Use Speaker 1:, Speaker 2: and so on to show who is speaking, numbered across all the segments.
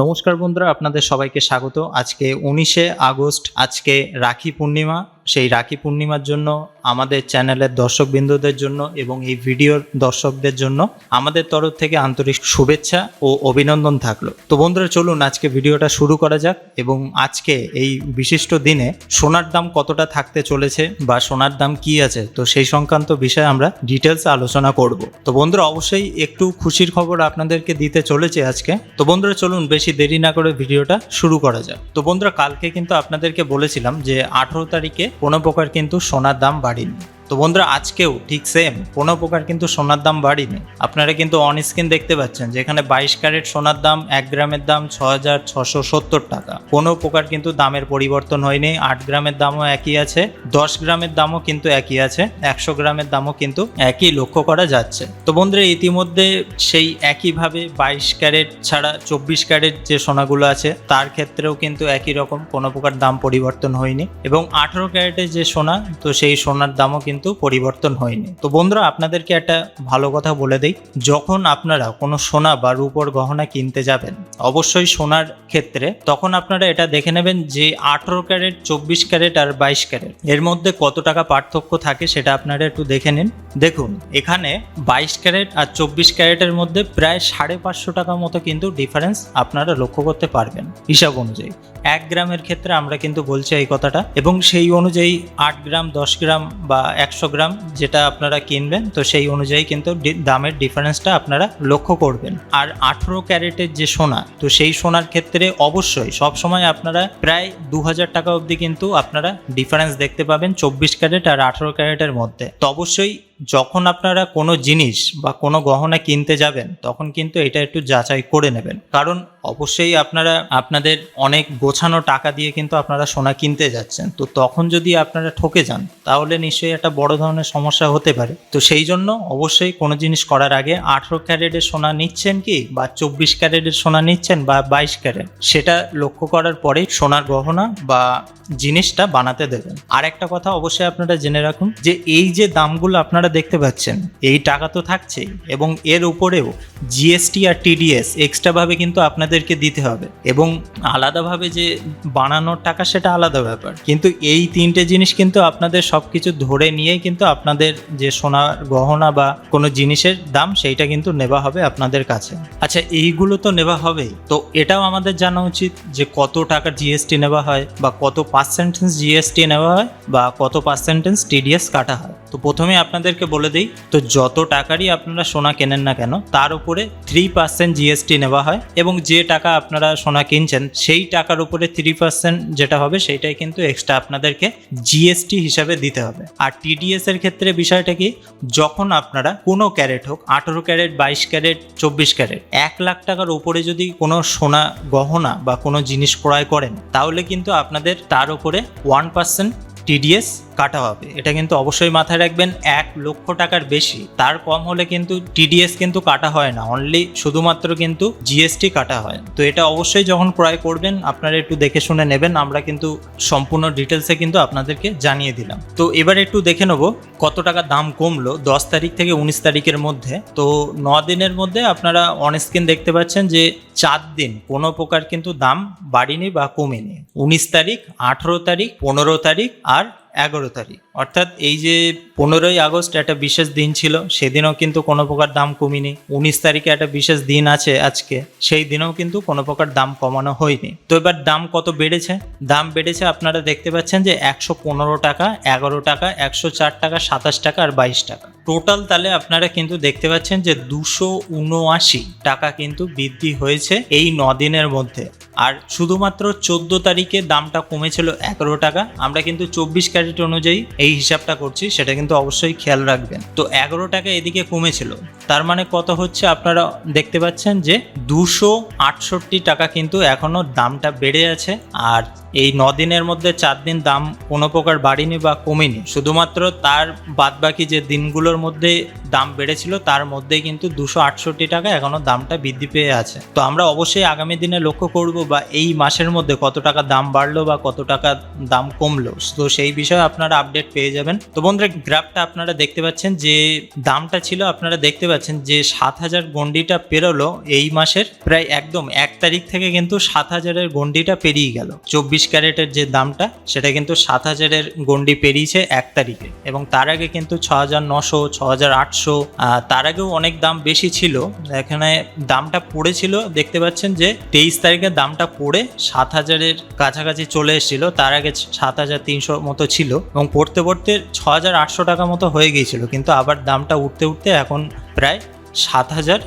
Speaker 1: নমস্কার বন্ধুরা আপনাদের সবাইকে স্বাগত। আজকে উনিশে আগস্ট আজকে রাখি পূর্ণিমা। সেই রাখি পূর্ণিমার জন্য, আমাদের চ্যানেলের দর্শকবৃন্দদের জন্য এবং এই ভিডিওর দর্শকদের জন্য আমাদের তরফ থেকে আন্তরিক শুভেচ্ছা ও অভিনন্দন থাকল। তো বন্ধুরা, চলুন আজকে ভিডিওটা শুরু করা যাক এবং আজকে এই বিশিষ্ট দিনে সোনার দাম কতটা থাকতে চলেছে বা সোনার দাম কি আছে, তো সেই সংক্রান্ত বিষয়ে আমরা ডিটেলস আলোচনা করব। তো বন্ধুরা, অবশ্যই একটু খুশির খবর আপনাদেরকে দিতে চলেছে আজকে। তো বন্ধুরা, চলুন বেশি দেরি না করে ভিডিওটা শুরু করা যাক। তো বন্ধুরা, কালকে কিন্তু আপনাদেরকে বলেছিলাম যে আঠেরো তারিখে কোনো প্রকার কিন্তু সোনার দাম বাড়েনি। তো বন্ধুরা, আজকেও ঠিক সেম কোনো প্রকার কিন্তু সোনার দাম বাড়েনি। আপনারা কিন্তু অন স্ক্রিন দেখতে পাচ্ছেন যেখানে বাইশ ক্যারেট সোনার দাম, এক গ্রামের দাম ছ হাজার ছশো সত্তর টাকা। কোনো প্রকার কিন্তু দামের পরিবর্তন হয়নি। আট গ্রামের দামও একই আছে। দশ গ্রামের দামও কিন্তু একই আছে। একশো গ্রামের দামও কিন্তু একই লক্ষ্য করা যাচ্ছে। তো বন্ধুরা, ইতিমধ্যে সেই একইভাবে বাইশ ক্যারেট ছাড়া চব্বিশ ক্যারেট যে সোনাগুলো আছে, তার ক্ষেত্রেও কিন্তু একই রকম কোনো প্রকার দাম পরিবর্তন হয়নি। এবং আঠেরো ক্যারেটের যে সোনা, তো সেই সোনার দামও কিন্তু পরিবর্তন হয়নি। তো বন্ধুরা, আপনাদেরকে একটা ভালো কথা বলে দেই। যখন আপনারা কোনো সোনা বা রূপর গহনা কিনতে যাবেন, অবশ্যই সোনার ক্ষেত্রে, তখন আপনারা এটা দেখে নেবেন যে আঠেরো ক্যারেট, চব্বিশ ক্যারেট আর বাইশ ক্যারেট, এর মধ্যে কত টাকা পার্থক্য থাকে সেটা আপনারা একটু দেখে নিন। দেখুন, এখানে বাইশ ক্যারেট আর চব্বিশ ক্যারেটের মধ্যে প্রায় সাড়ে পাঁচশো টাকা মতো কিন্তু ডিফারেন্স আপনারা লক্ষ্য করতে পারবেন। হিসাব অনুযায়ী, এক গ্রামের ক্ষেত্রে আমরা কিন্তু বলছি এই কথাটা, এবং সেই অনুযায়ী আট গ্রাম, দশ গ্রাম বা একশো গ্রাম যেটা আপনারা কিনবেন, তো সেই অনুযায়ী কিন্তু দামের ডিফারেন্সটা আপনারা লক্ষ্য করবেন। আর আঠেরো ক্যারেটের যে সোনা, তো সেই সোনার ক্ষেত্রে অবশ্যই সবসময় আপনারা প্রায় দু হাজার টাকা অবধি কিন্তু আপনারা ডিফারেন্স দেখতে পাবেন চব্বিশ ক্যারেট আর আঠেরো ক্যারেটের মধ্যে। তো অবশ্যই যখন আপনারা কোনো জিনিস বা কোনো গহনা কিনতে যাবেন, তখন কিন্তু এটা একটু যাচাই করে নেবেন। কারণ অবশ্যই আপনারা, আপনাদের অনেক গোছানো টাকা দিয়ে কিন্তু আপনারা সোনা কিনতে যাচ্ছেন। তো তখন যদি আপনারা ঠকে যান, তাহলে নিশ্চয়ই একটা বড় ধরনের সমস্যা হতে পারে। তো সেই জন্য অবশ্যই কোনো জিনিস করার আগে আঠেরো ক্যারেটের সোনা নিচ্ছেন কি, বা চব্বিশ ক্যারেটের সোনা নিচ্ছেন, বা বাইশ ক্যারেট, সেটা লক্ষ্য করার পরেই সোনার গহনা বা জিনিসটা বানাতে দেবেন। আর একটা কথা অবশ্যই আপনারা জেনে রাখুন যে এই যে দামগুলো আপনারা দেখতে পাচ্ছেন, এই টাকা তো থাকছেই এবং এর উপরেও জিএসটি আর টিডিএস এক্সট্রাভাবে কিন্তু আপনাদেরকে দিতে হবে এবং আলাদাভাবে যে বানানোর টাকা সেটা আলাদা ব্যাপার। কিন্তু এই তিনটে জিনিস কিন্তু আপনাদের সব কিছু ধরে নিয়েই কিন্তু আপনাদের যে সোনার গহনা বা কোনো জিনিসের দাম সেইটা কিন্তু নেওয়া হবে আপনাদের কাছে। আচ্ছা এইগুলো তো নেওয়া হবেই। তো এটাও আমাদের জানা উচিত যে কত টাকা জিএসটি নেওয়া হয় বা কত পার্সেন্টেজ জিএসটি নেওয়া হয় বা কত পার্সেন্টেজ টিডিএস কাটা হয়। তো প্রথমে আপনাদেরকে বলে দিই, তো যত টাকারই আপনারা সোনা কেনেন না কেন, তার উপরে থ্রি পার্সেন্ট জিএসটি নেওয়া হয় এবং যে টাকা আপনারা সোনা কিনছেন, সেই টাকার উপরে থ্রি পার্সেন্ট যেটা হবে, সেইটাই কিন্তু এক্সট্রা আপনাদেরকে জিএসটি হিসাবে দিতে হবে। আর টিডিএস এর ক্ষেত্রে বিষয়টা কি, যখন আপনারা কোনো ক্যারেট হোক, আঠেরো ক্যারেট, বাইশ ক্যারেট, চব্বিশ ক্যারেট, এক লাখ টাকার উপরে যদি কোনো সোনা গহনা বা কোনো জিনিস ক্রয় করেন, তাহলে কিন্তু আপনাদের তার উপরে ওয়ান পার্সেন্ট টিডিএস কাটা হবে। এটা কিন্তু অবশ্যই মাথায় রাখবেন, এক লক্ষ টাকার বেশি। তার কম হলে কিন্তু টিডিএস কিন্তু কাটা হয় না। অনলি শুধুমাত্র কিন্তু জিএসটি কাটা হয়। তো এটা অবশ্যই যখন ক্রয় করবেন, আপনারা একটু দেখে শুনে নেবেন। আমরা কিন্তু সম্পূর্ণ ডিটেলসে কিন্তু আপনাদেরকে জানিয়ে দিলাম। তো এবার একটু দেখে নেব কত টাকা দাম কমলো দশ তারিখ থেকে উনিশ তারিখের মধ্যে। তো ন দিনের মধ্যে আপনারা অন স্ক্রিন দেখতে পাচ্ছেন যে চার দিন কোনো প্রকার কিন্তু দাম বাড়েনি বা কমেনি। উনিশ তারিখ, আঠেরো তারিখ, পনেরো তারিখ আর এগারো তারিখ। অর্থাৎ এই যে পনেরোই আগস্ট একটা বিশেষ দিন ছিল, সেদিনও কিন্তু কোনো প্রকার দাম কমেনি। উনিশ তারিখে একটা বিশেষ দিন আছে আজকে, সেই দিনেও কিন্তু কোনো প্রকার দাম কমানো হয়নি। তো এবার দাম কত বেড়েছে? দাম বেড়েছে আপনারা দেখতে পাচ্ছেন যে একশো পনেরো টাকা, এগারো টাকা, একশো চার টাকা, সাতাশ টাকা আর বাইশ টাকা। টোটাল তাহলে আপনারা কিন্তু দেখতে পাচ্ছেন যে দুশো উনআশি টাকা কিন্তু বৃদ্ধি হয়েছে এই ন দিনের মধ্যে। আর শুধুমাত্র চোদ্দ তারিখে দামটা কমেছিল এগারো টাকা, আমরা কিন্তু চব্বিশ ক্যারেট অনুযায়ী এই হিসাবটা করছি, সেটা কিন্তু অবশ্যই খেয়াল রাখবেন। তো এগারো টাকা এদিকে কমেছিল। তার মানে কত হচ্ছে আপনারা দেখতে পাচ্ছেন যে দুশো আটষট্টি টাকা কিন্তু এখনও দামটা বেড়ে আছে আর এই দিনের মধ্যে চার দিন দাম কোনো প্রকার বাড়েনি বা কমেনি। শুধুমাত্র তার বাদবাকি যে দিনগুলোর মধ্যে দাম বেড়েছিল, তার মধ্যে কিন্তু দুশো আটষট্টি টাকা এখনও দামটা বৃদ্ধি পেয়ে আছে। তো আমরা অবশ্যই আগামী দিনে লক্ষ্য করব বা এই মাসের মধ্যে কত টাকা দাম বাড়লো বা কত টাকা দাম কমলো। তো সেই বিষয়ে আপনারা আপডেট পেয়ে যাবেন। তো বন্ধুরা গ্রাফটা আপনারা দেখতে পাচ্ছেন, যে দামটা ছিল, আপনারা দেখতে পাচ্ছেন যে সাত হাজার গন্ডিটা পেরোলো এই মাসের। প্রায় একদম এক তারিখ থেকে কিন্তু সাত হাজারের গন্ডিটা পেরিয়ে গেল। চব্বিশ ক্যারেটের যে দামটা, সেটা কিন্তু সাত হাজারের গন্ডি পেরিয়েছে এক তারিখে। এবং তার আগে কিন্তু ছ হাজার নশো ছ হাজার আটশো তার আগেও অনেক দাম বেশি ছিল। এখানে দামটা পড়েছিল, দেখতে পাচ্ছেন যে তেইশ তারিখে দামটা পড়ে সাত হাজারের কাছাকাছি চলে এসেছিল। তার আগে সাত হাজার তিনশো মতো ছিল। এবং পড়তে পড়তে ছ হাজার আটশো টাকা মতো হয়ে গিয়েছিল, কিন্তু আবার দামটা উঠতে উঠতে এখন প্রায় সাত হাজার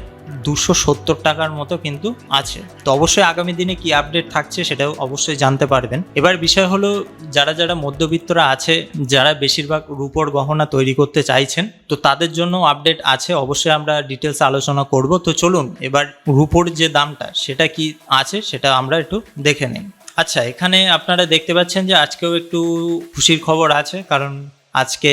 Speaker 1: দুশো সত্তর টাকার মতো কিন্তু আছে। তো অবশ্যই আগামী দিনে কি আপডেট থাকছে সেটাও অবশ্যই জানতে পারবেন। এবার বিষয় হলো, যারা যারা মধ্যবিত্তরা আছে, যারা বেশিরভাগ রূপর গহনা তৈরি করতে চাইছেন, তো তাদের জন্য আপডেট আছে, অবশ্যই আমরা ডিটেলস আলোচনা করব। তো চলুন, এবার রূপোর যে দামটা, সেটা কি আছে সেটা আমরা একটু দেখে নিই। আচ্ছা এখানে আপনারা দেখতে পাচ্ছেন যে আজকেও একটু খুশির খবর আছে, কারণ আজকে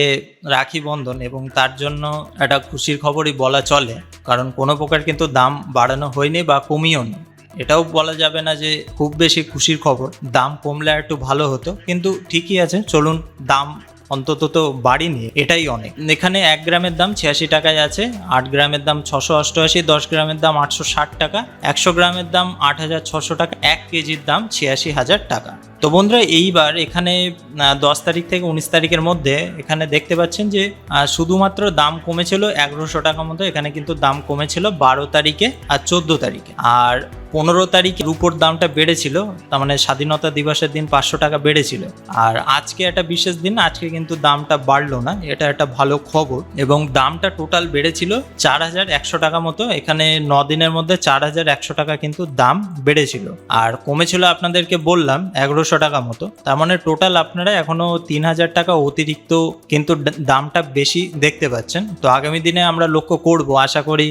Speaker 1: রাখি বন্ধন এবং তার জন্য একটা খুশির খবরই বলা চলে, কারণ কোনো প্রকার কিন্তু দাম বাড়ানো হয়নি বা কমিও নি। এটাও বলা যাবে না যে খুব বেশি খুশির খবর, দাম কমলে একটু ভালো হতো, কিন্তু ঠিকই আছে, চলুন দাম অন্তত তো বাড়িনি, এটাই অনেক। এখানে এক গ্রামের দাম ছিয়াশি টাকায় আছে, আট গ্রামের দাম ছশো অষ্টআশি, দশ গ্রামের দাম আটশো ষাট টাকা, একশো গ্রামের দাম আট হাজার ছশো টাকা, এক কেজির দাম ছিয়াশি হাজার টাকা। তো বন্ধুরা, এইবার এখানে দশ তারিখ থেকে উনিশ তারিখের মধ্যে এখানে দেখতে পাচ্ছেন যে শুধুমাত্র দাম কমেছিল এগারোশো টাকা মতো, এখানে কিন্তু দাম কমেছিল বারো তারিখে আর চোদ্দ তারিখে। আর পনেরো তারিখে রুপোর দামটা বেড়েছিল, তার মানে স্বাধীনতা দিবসের দিন পাঁচশো টাকা বেড়েছিল। আর আজকে একটা বিশেষ দিন, আজকে কিন্তু দামটা বাড়লো না, এটা একটা ভালো খবর। এবং দামটা টোটাল বেড়েছিল চার হাজার একশো টাকা মতো, এখানে ন দিনের মধ্যে চার হাজার একশো টাকা কিন্তু দাম বেড়েছিল। আর কমেছিল আপনাদেরকে বললাম, এগারোশো টাকা মতো। তার মানে টোটাল আপনারা এখনও তিন হাজার টাকা অতিরিক্ত কিন্তু দামটা বেশি দেখতে পাচ্ছেন। তো আগামী দিনে আমরা লক্ষ্য করব, আশা করি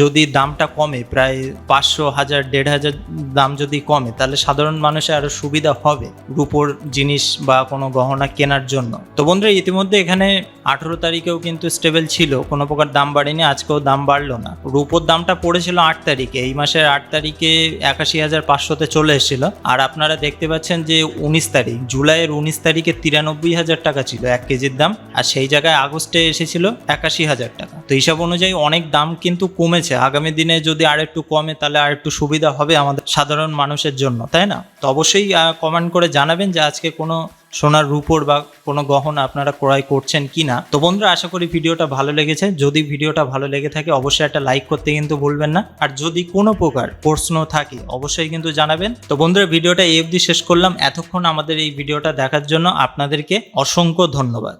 Speaker 1: যদি দামটা কমে, প্রায় পাঁচশো হাজার, দেড় হাজার দাম যদি কমে, তাহলে সাধারণ মানুষের আরও সুবিধা হবে রূপোর জিনিস বা কোনো গহনা কেনার জন্য। তো বন্ধুরা, ইতিমধ্যে এখানে আঠেরো তারিখেও কিন্তু স্টেবল ছিল, কোনো প্রকার দাম বাড়েনি, আজকেও দাম বাড়লো না। রূপোর দামটা পড়েছিল আট তারিখে, এই মাসের আট তারিখে একাশি হাজার পাঁচশোতে চলে এসেছিল। আর আপনারা দেখতে পাচ্ছেন যে উনিশ তারিখ, জুলাইয়ের উনিশ তারিখে তিরানব্বই হাজার টাকা ছিল, এক কেজির দাম, আর সেই জায়গায় আগস্টে এসেছিল একাশি হাজার টাকা। তো হিসাব অনুযায়ী অনেক দাম কিন্তু কমেছে। আগামী দিনে যদি আর একটু কমে, তাহলে আর একটু সুবিধা হবে আমাদের সাধারণ মানুষের জন্য, তাই না? তো অবশ্যই কমেন্ট করে জানাবেন যে আজকে কোনো সোনার রূপোর বা কোনো গহনা আপনারা ক্রয় করছেন কি না তো বন্ধুরা, আশা করি ভিডিওটা ভালো লেগেছে। যদি ভিডিওটা ভালো লেগে থাকে, অবশ্যই একটা লাইক করতে কিন্তু ভুলবেন না। আর যদি কোনো প্রকার প্রশ্ন থাকে, অবশ্যই কিন্তু জানাবেন। তো বন্ধুরা, ভিডিওটা এই অবধি শেষ করলাম। এতক্ষণ আমাদের এই ভিডিওটা দেখার জন্য আপনাদেরকে অসংখ্য ধন্যবাদ।